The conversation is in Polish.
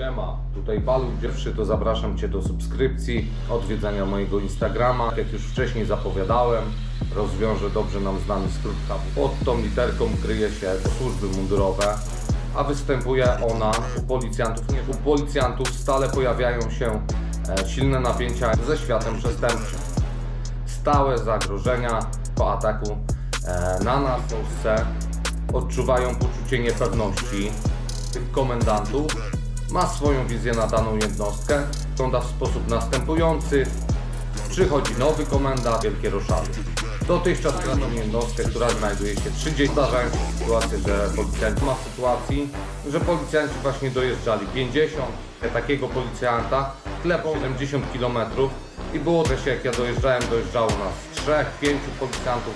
Siema, tutaj Palu Dziewszy, to zapraszam Cię do subskrypcji, odwiedzania mojego Instagrama. Jak już wcześniej zapowiadałem, rozwiążę dobrze nam znany skrót HAB. Pod tą literką kryje się służby mundurowe, a występuje ona u policjantów. Nie, u policjantów stale pojawiają się e, silne napięcia ze światem przestępczym. Stałe zagrożenia po ataku e, na nas w Polsce odczuwają poczucie niepewności tych komendantów. Ma swoją wizję na daną jednostkę. Wygląda w sposób następujący. Przychodzi nowy komendant, wielkie roszady. Dotychczas daną jednostkę, która znajduje się 30. Zdarzają się że policjanci ma sytuacji, że policjanci właśnie dojeżdżali 50. Takiego policjanta klepą 70 km i było też jak ja dojeżdżałem, dojeżdżało nas 3, 5 policjantów